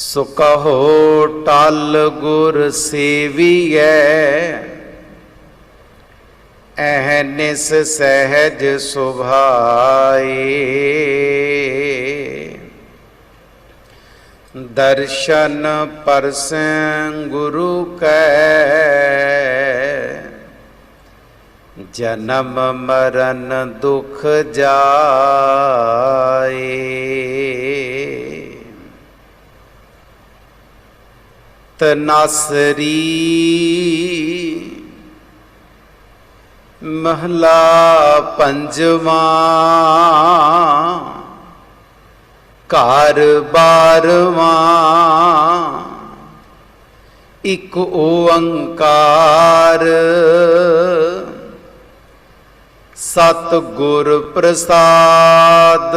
ਸੋ ਕਹੋ ਟਲ ਗੁਰ ਸੇਵੀਐ ਐਹਨਿਸ ਸਹਿਜ ਸੁਭਾਏ। ਦਰਸ਼ਨ ਪਰਸੈ ਗੁਰੂ ਕੈ, ਜਨਮ ਮਰਨ ਦੁਖ ਜਾਏ। ਤਨਸਰੀ ਮਹਲਾ ਪੰਜਵਾਂ ਘਰ ਬਾਰਵਾਂ ਇਕ ਓੰਕਾਰ ਸਤ ਗੁਰ ਪ੍ਰਸਾਦ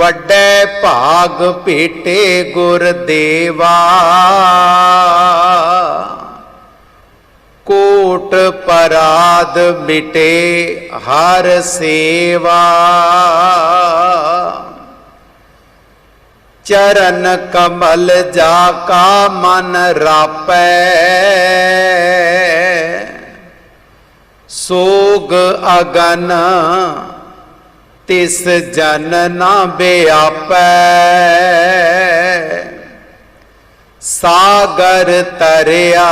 ਵੱਡੇ ਭਾਗ ਭੇਟੇ ਗੁਰ ਦੇਵਾ ਕੋਟ ਪਰਾਦ ਮਿਟੇ ਹਰ ਸੇਵਾ। ਚਰਨ ਕਮਲ ਜਾ ਕਾ ਮਨ ਰਾਪੈ। ਸੋਗ ਅਗਨ ਤਿਸ ਜਨ ਨਾ ਬਿਆਪੈ ਸਾਗਰ ਤਰਿਆ,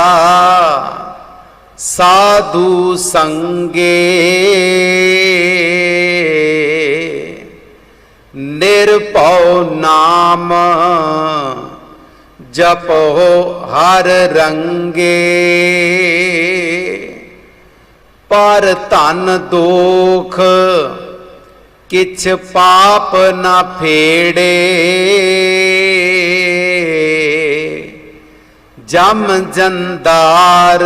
ਸਾਧੂ ਸੰਗੇ। ਨਿਰਭਉ ਨਾਮ ਜਪੋ ਹਰ ਰੰਗੇ। ਪਰ ਧਨ ਦੋਖ ਕਿਛ ਪਾਪ ਨਾ ਫੇੜੇ। ਜਮ ਜੰਦਾਰ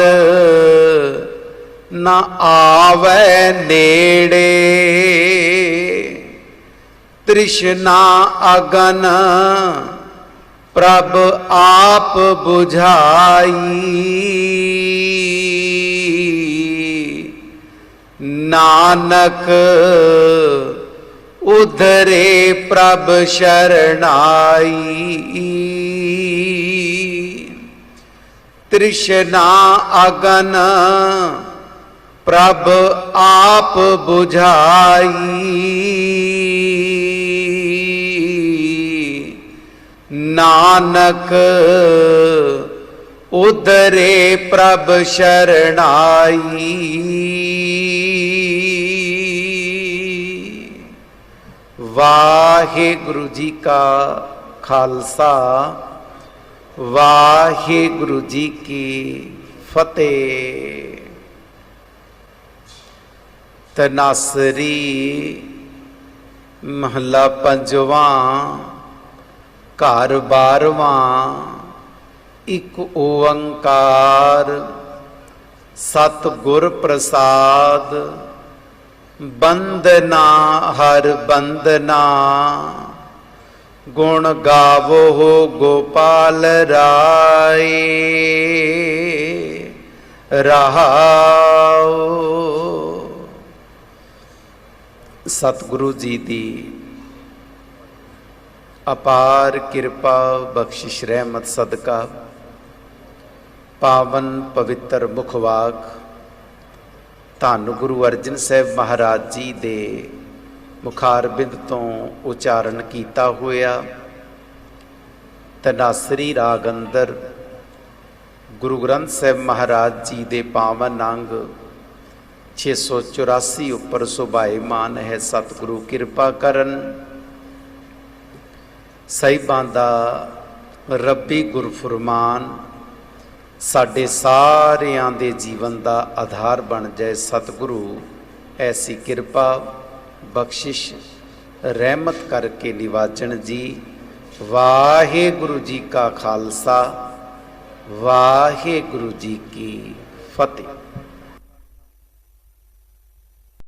ਨਾ ਆਵੇ ਨੇੜੇ। ਤ੍ਰਿਸ਼ਨਾ ਅਗਨ ਪ੍ਰਭ ਆਪ 부ਝਾਈ ਨਾਨਕ ਉਧਰੇ ਪ੍ਰਭ ਸ਼ਰਣਾਈ। ਤ੍ਰਿਸ਼ਨਾ ਅਗਨ ਪ੍ਰਭ ਆਪ 부ਝਾਈ ਨਾਨਕ ਉਧਰੇ ਪ੍ਰਭ ਸ਼ਰਣਾਈ। ਵਾਹਿਗੁਰੂ ਜੀ ਕਾ ਖਾਲਸਾ, ਵਾਹਿਗੁਰੂ ਜੀ ਕੀ ਫਤਿਹ। ਤਨਾਸਰੀ ਮਹੱਲਾ ਪੰਜਵਾਂ, ਘਰ ਬਾਰਵਾਂ, ਇੱਕ ਓੰਕਾਰ ਸਤ ਗੁਰ ਪ੍ਰਸਾਦ ਬੰਦਨਾ ਹਰ ਬੰਦਨਾ ਗੁਣ ਗਾਵੋ ਗੋਪਾਲ ਰਾਏ। ਰਹਾਉ ਸਤਿਗੁਰੂ ਜੀ ਦੀ ਅਪਾਰ ਕਿਰਪਾ, ਬਖਸ਼ਿਸ਼, ਰਹਿਮਤ, ਸਦਕਾ। ਪਾਵਨ ਪਵਿੱਤਰ ਮੁਖਵਾਕ ਧੰਨ ਗੁਰੂ ਅਰਜਨ ਸਾਹਿਬ ਮਹਾਰਾਜ ਜੀ ਦੇ ਮੁਖਾਰਬਿੰਦ ਤੋਂ ਉਚਾਰਨ ਕੀਤਾ ਹੋਇਆ। ਤਨਾਸਰੀ ਰਾਗ ਅੰਦਰ ਗੁਰੂ ਗ੍ਰੰਥ ਸਾਹਿਬ ਮਹਾਰਾਜ ਜੀ ਦੇ ਪਾਵਨ ਅੰਗ 684 ਉੱਪਰ ਸੁਭਾਏਮਾਨ ਹੈ, ਸਤਿਗੁਰੂ ਕਿਰਪਾ ਕਰਨ। ਸਹਿਬਾਂ ਦਾ ਰੱਬੀ ਗੁਰਫਰਮਾਨ ਸਾਡੇ ਸਾਰਿਆਂ ਦੇ ਜੀਵਨ ਦਾ ਆਧਾਰ ਬਣ ਜਾਏ ਸਤਿਗੁਰੂ, ਐਸੀ ਕਿਰਪਾ, ਬਖਸ਼ਿਸ਼, ਰਹਿਮਤ ਕਰਕੇ ਨਿਵਾਜਣ ਜੀ। ਵਾਹਿਗੁਰੂ ਜੀ ਕਾ ਖਾਲਸਾ, ਵਾਹਿਗੁਰੂ ਜੀ ਕੀ ਫਤਿਹ।